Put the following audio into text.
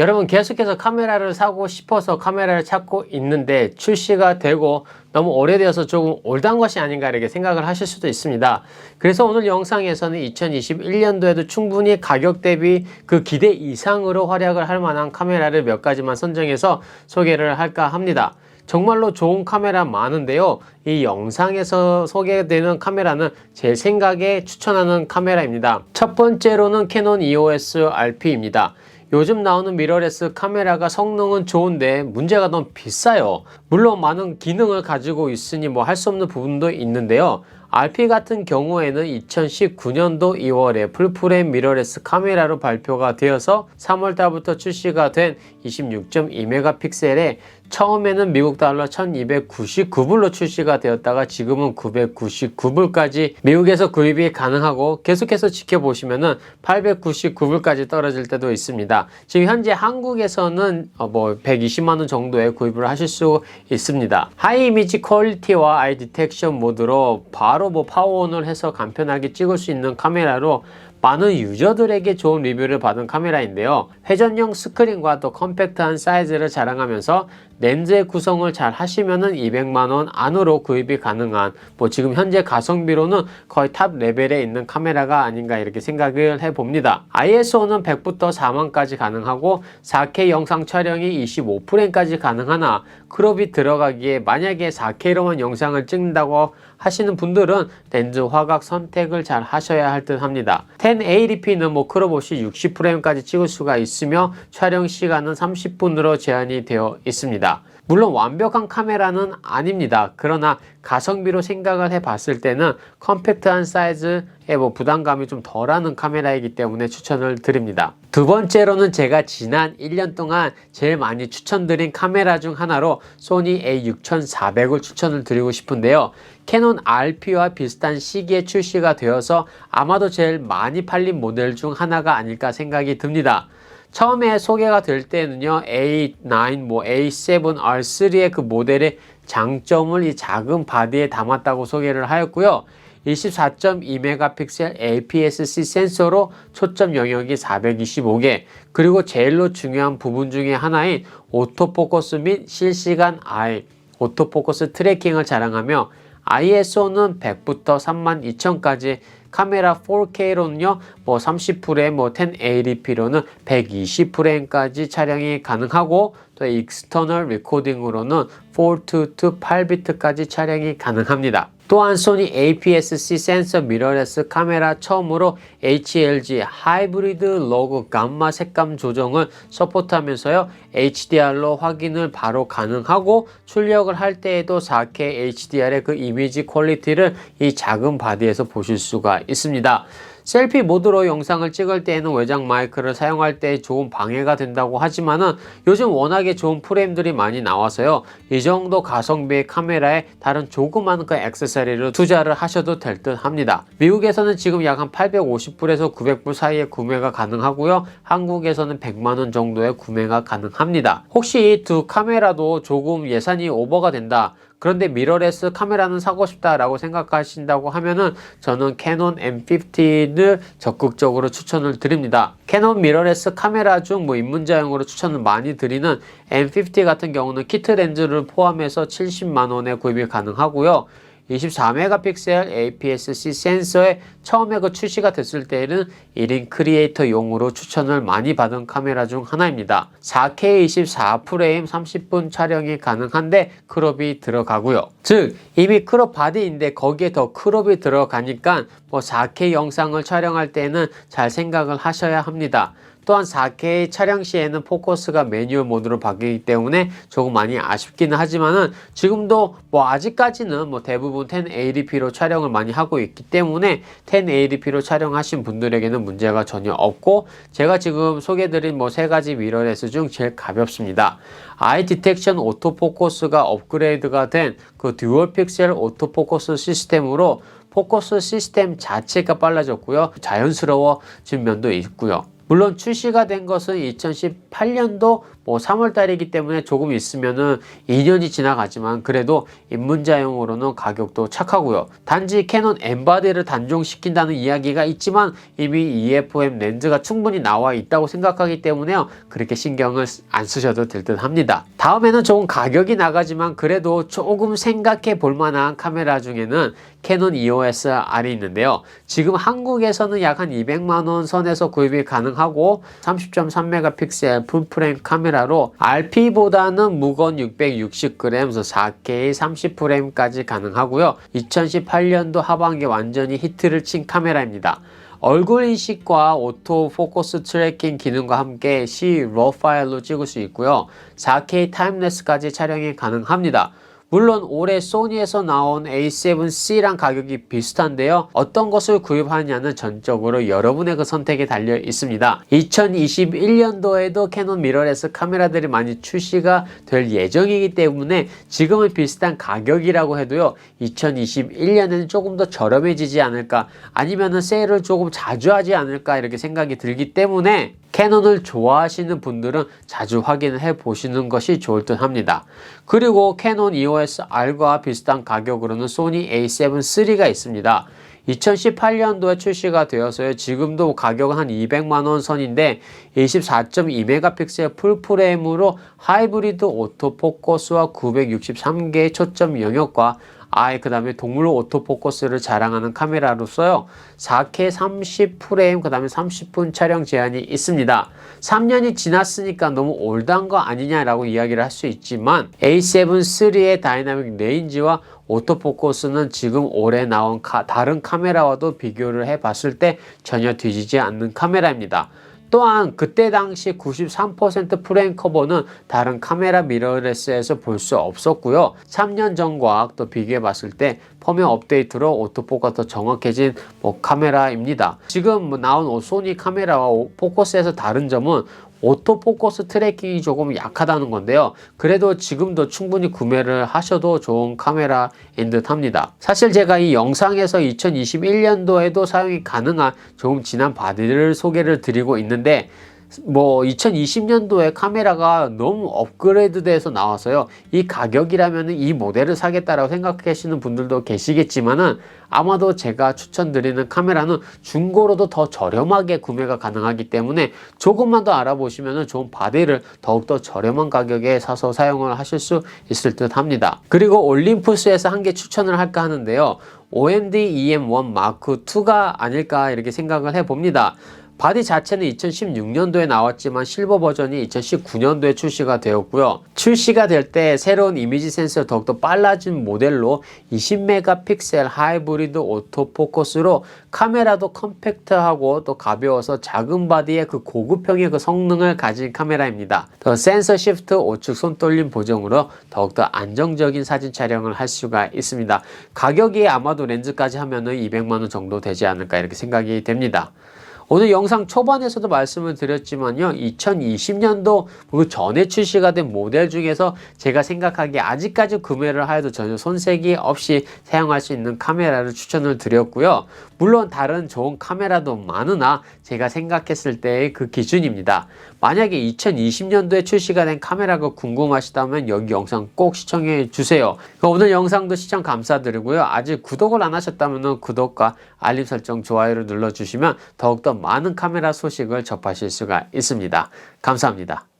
여러분 계속해서 카메라를 사고 싶어서 카메라를 찾고 있는데 출시가 되고 너무 오래되어서 조금 올드한 것이 아닌가 이렇게 생각을 하실 수도 있습니다. 그래서 오늘 영상에서는 2021년도에도 충분히 가격 대비 그 기대 이상으로 활약을 할 만한 카메라를 몇 가지만 선정해서 소개를 할까 합니다. 정말로 좋은 카메라 많은데요. 이 영상에서 소개되는 카메라는 제 생각에 추천하는 카메라입니다. 첫 번째로는 캐논 EOS RP입니다. 요즘 나오는 미러레스 카메라가 성능은 좋은데 문제가 너무 비싸요. 물론 많은 기능을 가지고 있으니 뭐 할 수 없는 부분도 있는데요. RP 같은 경우에는 2019년도 2월에 풀프레임 미러레스 카메라로 발표가 되어서 3월달부터 출시가 된 26.2메가픽셀에 처음에는 미국 달러 1299불로 출시가 되었다가 지금은 999불까지 미국에서 구입이 가능하고 계속해서 지켜보시면은 899불까지 떨어질 때도 있습니다. 지금 현재 한국에서는 어, 뭐 120만원 정도에 구입을 하실 수 있습니다. 하이 이미지 퀄리티와 아이 디텍션 모드로 바로 뭐 파워온을 해서 간편하게 찍을 수 있는 카메라로 많은 유저들에게 좋은 리뷰를 받은 카메라인데요. 회전형 스크린과 또 컴팩트한 사이즈를 자랑하면서 렌즈의 구성을 잘 하시면은 200만원 안으로 구입이 가능한 뭐 지금 현재 가성비로는 거의 탑 레벨에 있는 카메라가 아닌가 이렇게 생각을 해봅니다. ISO는 100부터 4만까지 가능하고 4K 영상 촬영이 25프레임까지 가능하나 크롭이 들어가기에 만약에 4K로만 영상을 찍는다고 하시는 분들은 렌즈 화각 선택을 잘 하셔야 할 듯 합니다. 1080p는 뭐 크롭 없이 60프레임까지 찍을 수가 있으며 촬영 시간은 30분으로 제한이 되어 있습니다. 물론 완벽한 카메라는 아닙니다. 그러나 가성비로 생각을 해 봤을 때는 컴팩트한 사이즈에 뭐 부담감이 좀 덜하는 카메라이기 때문에 추천을 드립니다. 두 번째로는 제가 지난 1년 동안 제일 많이 추천드린 카메라 중 하나로 소니 A6400을 추천을 드리고 싶은데요. 캐논 RP와 비슷한 시기에 출시가 되어서 아마도 제일 많이 팔린 모델 중 하나가 아닐까 생각이 듭니다. 처음에 소개가 될 때는요, A9, 뭐 A7, R3의 그 모델의 장점을 이 작은 바디에 담았다고 소개를 하였고요. 24.2메가픽셀 APS-C 센서로 초점 영역이 425개, 그리고 제일로 중요한 부분 중에 하나인 오토포커스 및 실시간 I, 오토포커스 트래킹을 자랑하며 ISO는 100부터 32,000까지 카메라 4K로는요, 뭐 30프레임, 뭐 1080p로는 120프레임까지 촬영이 가능하고, 또 익스터널 리코딩으로는 4to 8비트까지 촬영이 가능합니다. 또한 소니 APS-C 센서 미러레스 카메라 처음으로 HLG 하이브리드 로그 감마 색감 조정을 서포트하면서요 HDR로 확인을 바로 가능하고 출력을 할 때에도 4K HDR의 그 이미지 퀄리티를 이 작은 바디에서 보실 수가 있습니다. 셀피 모드로 영상을 찍을 때에는 외장 마이크를 사용할 때 좋은 방해가 된다고 하지만은 요즘 워낙에 좋은 프레임들이 많이 나와서요. 이 정도 가성비의 카메라에 다른 조그만 그 액세서리를 투자를 하셔도 될 듯 합니다. 미국에서는 지금 약 한 850불에서 900불 사이에 구매가 가능하고요. 한국에서는 100만원 정도에 구매가 가능합니다. 혹시 이 두 카메라도 조금 예산이 오버가 된다. 그런데 미러레스 카메라는 사고 싶다라고 생각하신다고 하면은 저는 캐논 M50를 적극적으로 추천을 드립니다. 캐논 미러레스 카메라 중 뭐 입문자용으로 추천을 많이 드리는 M50 같은 경우는 키트 렌즈를 포함해서 70만 원에 구입이 가능하고요. 24메가픽셀 APS-C 센서에 처음에 그 출시가 됐을 때에는 1인 크리에이터용으로 추천을 많이 받은 카메라 중 하나입니다. 4K 24프레임 30분 촬영이 가능한데 크롭이 들어가고요. 즉 이미 크롭 바디인데 거기에 더 크롭이 들어가니까 뭐 4K 영상을 촬영할 때는 잘 생각을 하셔야 합니다. 또한 4K 촬영 시에는 포커스가 매뉴얼 모드로 바뀌기 때문에 조금 많이 아쉽기는 하지만은 지금도 뭐 아직까지는 뭐 대부분 1080p로 촬영을 많이 하고 있기 때문에 1080p로 촬영하신 분들에게는 문제가 전혀 없고 제가 지금 소개드린 뭐 세 가지 미러레스 중 제일 가볍습니다. 아이 디텍션 오토포커스가 업그레이드가 된 그 듀얼 픽셀 오토포커스 시스템으로 포커스 시스템 자체가 빨라졌고요. 자연스러워진 면도 있고요. 물론 출시가 된 것은 2018년도 뭐 3월 달이기 때문에 조금 있으면은 2년이 지나가지만 그래도 입문자용으로는 가격도 착하고요. 단지 캐논 엠바디를 단종시킨다는 이야기가 있지만 이미 EFM 렌즈가 충분히 나와 있다고 생각하기 때문에요. 그렇게 신경을 안 쓰셔도 될 듯 합니다. 다음에는 조금 가격이 나가지만 그래도 조금 생각해 볼 만한 카메라 중에는 캐논 EOS R이 있는데요. 지금 한국에서는 약 한 200만 원 선에서 구입이 가능하고 30.3메가픽셀 풀프레임 카메라 로 RP보다는 무거운 660g, 4K 30프레임까지 가능하고요. 2018년도 하반기 완전히 히트를 친 카메라입니다. 얼굴 인식과 오토 포커스 트래킹 기능과 함께 C RAW 파일로 찍을 수 있고요. 4K 타임레스까지 촬영이 가능합니다. 물론 올해 소니에서 나온 A7C랑 가격이 비슷한데요. 어떤 것을 구입하느냐는 전적으로 여러분의 그 선택에 달려 있습니다. 2021년도에도 캐논 미러레스 카메라들이 많이 출시가 될 예정이기 때문에 지금은 비슷한 가격이라고 해도요. 2021년에는 조금 더 저렴해지지 않을까 아니면은 세일을 조금 자주 하지 않을까 이렇게 생각이 들기 때문에 캐논을 좋아하시는 분들은 자주 확인을 해 보시는 것이 좋을 듯 합니다. 그리고 캐논 EOS R과 비슷한 가격으로는 소니 A7 III가 있습니다. 2018년도에 출시가 되어서요. 지금도 가격은 한 200만원 선인데 24.2메가픽셀 풀프레임으로 하이브리드 오토포커스와 963개의 초점 영역과 아예 그 다음에 동물 오토포커스를 자랑하는 카메라로서요. 4K 30프레임 그 다음에 30분 촬영 제한이 있습니다. 3년이 지났으니까 너무 올드한 거 아니냐라고 이야기를 할 수 있지만 A7 III의 다이나믹 레인지와 오토포커스는 지금 올해 나온 카, 다른 카메라와도 비교를 해 봤을 때 전혀 뒤지지 않는 카메라입니다. 또한 그때 당시 93% 프레임 커버는 다른 카메라 미러레스에서 볼 수 없었고요. 3년 전과 또 비교해 봤을 때 펌웨어 업데이트로 오토포가 더 정확해진 뭐 카메라입니다. 지금 뭐 나온 소니 카메라와 포커스에서 다른 점은 오토포커스 트래킹이 조금 약하다는 건데요. 그래도 지금도 충분히 구매를 하셔도 좋은 카메라인 듯 합니다. 사실 제가 이 영상에서 2021년도에도 사용이 가능한 조금 진한 바디를 소개를 드리고 있는데 뭐 2020년도에 카메라가 너무 업그레이드 돼서 나와서요. 이 가격이라면 이 모델을 사겠다라고 생각하시는 분들도 계시겠지만은 아마도 제가 추천드리는 카메라는 중고로도 더 저렴하게 구매가 가능하기 때문에 조금만 더 알아보시면 좋은 바디를 더욱더 저렴한 가격에 사서 사용을 하실 수 있을 듯 합니다. 그리고 올림푸스에서 한 개 추천을 할까 하는데요. OMD EM1 마크 2가 아닐까 이렇게 생각을 해봅니다. 바디 자체는 2016년도에 나왔지만 실버 버전이 2019년도에 출시가 되었고요. 출시가 될 때 새로운 이미지 센서를 더욱더 빨라진 모델로 20메가픽셀 하이브리드 오토포커스로 카메라도 컴팩트하고 또 가벼워서 작은 바디의 그 고급형의 그 성능을 가진 카메라입니다. 더 센서 시프트 우측 손떨림 보정으로 더욱더 안정적인 사진 촬영을 할 수가 있습니다. 가격이 아마도 렌즈까지 하면은 200만원 정도 되지 않을까 이렇게 생각이 됩니다. 오늘 영상 초반에서도 말씀을 드렸지만요. 2020년도 그 전에 출시가 된 모델 중에서 제가 생각하기에 아직까지 구매를 하여도 전혀 손색이 없이 사용할 수 있는 카메라를 추천을 드렸고요. 물론 다른 좋은 카메라도 많으나 제가 생각했을 때의 그 기준입니다. 만약에 2020년도에 출시가 된 카메라가 궁금하시다면 여기 영상 꼭 시청해 주세요. 오늘 영상도 시청 감사드리고요. 아직 구독을 안 하셨다면 구독과 알림 설정 좋아요를 눌러주시면 더욱더 많은 카메라 소식을 접하실 수가 있습니다. 감사합니다.